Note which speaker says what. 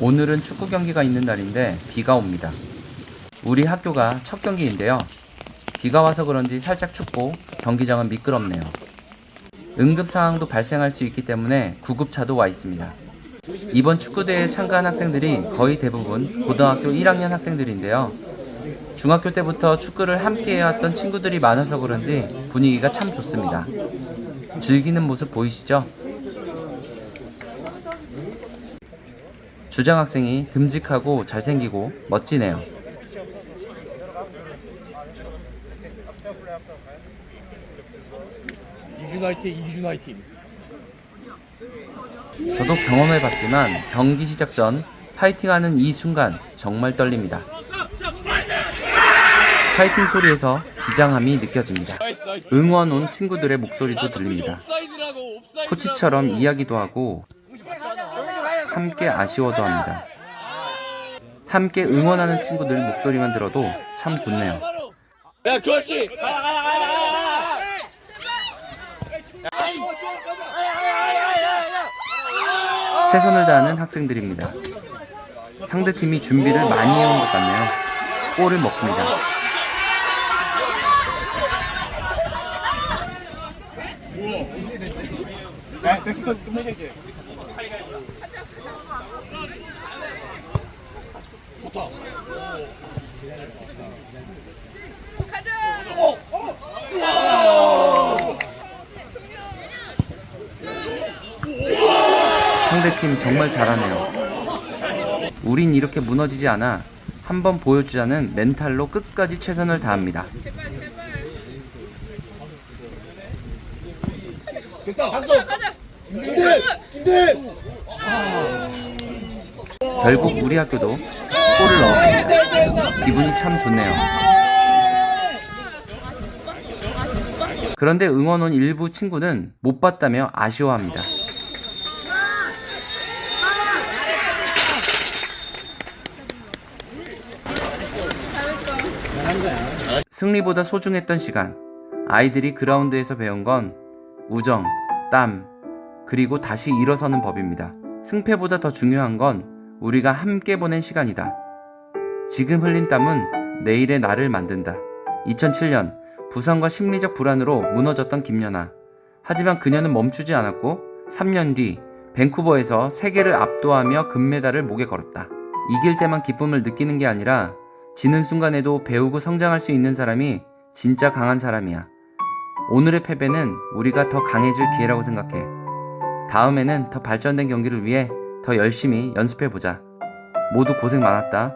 Speaker 1: 오늘은 축구 경기가 있는 날인데 비가 옵니다. 우리 학교가 첫 경기인데요. 비가 와서 그런지 살짝 춥고 경기장은 미끄럽네요. 응급 상황도 발생할 수 있기 때문에 구급차도 와 있습니다. 이번 축구대회에 참가한 학생들이 거의 대부분 고등학교 1학년 학생들인데요. 중학교 때부터 축구를 함께 해왔던 친구들이 많아서 그런지 분위기가 참 좋습니다. 즐기는 모습 보이시죠? 주장 학생이 듬직하고 잘생기고 멋지네요. 저도 경험해봤지만 경기 시작 전 파이팅하는 이 순간 정말 떨립니다. 파이팅 소리에서 비장함이 느껴집니다. 응원 온 친구들의 목소리도 들립니다. 코치처럼 이야기도 하고 함께 아쉬워도 합니다. 함께 응원하는 친구들 목소리만 들어도 참 좋네요.
Speaker 2: 야 그렇지
Speaker 1: 최선을 다하는 학생들입니다. 상대팀이 준비를 많이 해온 것 같네요. 골을 먹습니다.
Speaker 2: 야 백키퍼 끝내줄게 좋다
Speaker 1: 상대팀 정말 잘하네요. 우린 이렇게 무너지지 않아 한번 보여주자는 멘탈로 끝까지 최선을 다합니다. 결국 우리 학교도 골을 넣었습니다. 기분이 참 좋네요. 그런데 응원 온 일부 친구는 못 봤다며 아쉬워합니다. 승리보다 소중했던 시간. 아이들이 그라운드에서 배운 건 우정, 땀, 그리고 다시 일어서는 법입니다. 승패보다 더 중요한 건 우리가 함께 보낸 시간이다. 지금 흘린 땀은 내일의 나를 만든다. 2007년 부상과 심리적 불안으로 무너졌던 김연아. 하지만 그녀는 멈추지 않았고 3년 뒤 밴쿠버에서 세계를 압도하며 금메달을 목에 걸었다. 이길 때만 기쁨을 느끼는 게 아니라 지는 순간에도 배우고 성장할 수 있는 사람이 진짜 강한 사람이야. 오늘의 패배는 우리가 더 강해질 기회라고 생각해. 다음에는 더 발전된 경기를 위해 더 열심히 연습해보자. 모두 고생 많았다.